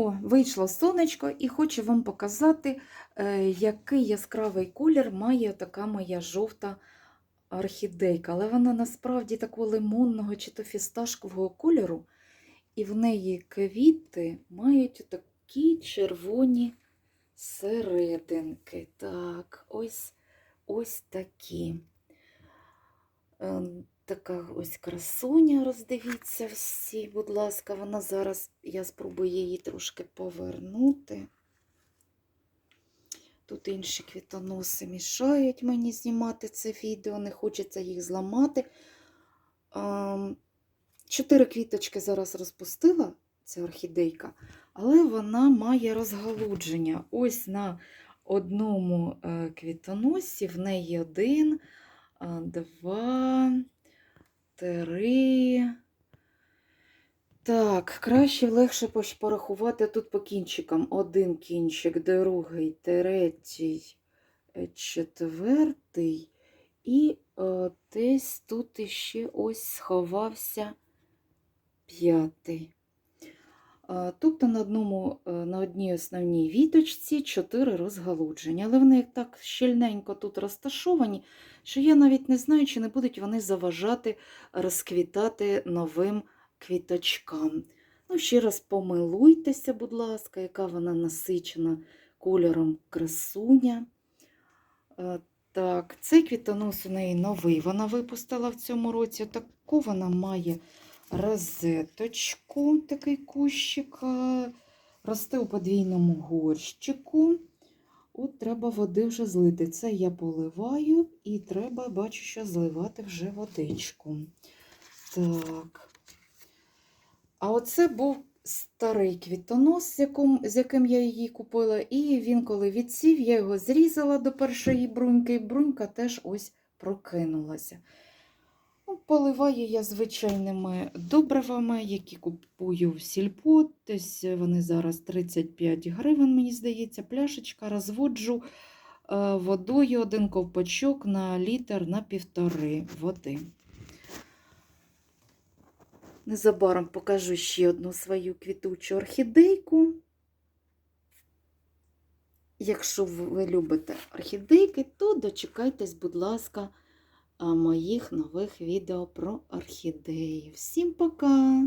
О, вийшло сонечко і хочу вам показати, е, який яскравий колір має така моя жовта орхідейка. Але вона насправді такого лимонного чи то фісташкового кольору, і в неї квіти мають такі червоні серединки. Так, ось, ось такі. Така ось красуня, роздивіться всі, будь ласка, вона зараз, я спробую її трошки повернути. Тут інші квітоноси мішають мені знімати це відео, не хочеться їх зламати. Чотири квіточки зараз розпустила ця орхідейка, але вона має розгалудження. Ось на одному е, квітоносі в неї один, два, три. Так, краще легше порахувати тут по кінчикам. Один кінчик, другий, третій, е, четвертий. І о, десь тут іще ось сховався п'ятий. Е, Тобто на, одному, е, на одній основній віточці чотири розгалудження, але вони так щільненько тут розташовані, що я навіть не знаю, чи не будуть вони заважати розквітати новим квіточкам. Ну, ще раз помилуйтеся, будь ласка, яка вона насичена кольором красуня. Е, Так, цей квітонос у неї новий. Вона випустила в цьому році. Таку вона має розеточку, такий кущик. е, Росте у подвійному горщику. От треба води вже злити. Це я поливаю, і треба, бачу, що зливати вже водичку. Так. А оце був старий квітонос, з яким, я її купила. І він, коли відсів, я його зрізала до першої бруньки, і брунька теж ось прокинулася. Ну, Поливаю я звичайними добривами, які купую в сільпо. Десь вони зараз 35 гривень, мені здається, пляшечка розводжу е, водою один ковпачок на літр на півтори води. Незабаром покажу ще одну свою квітучу орхідейку. Якщо ви любите орхідейки, то дочекайтесь, будь ласка, моїх нових відео про орхідеї. Всім пока!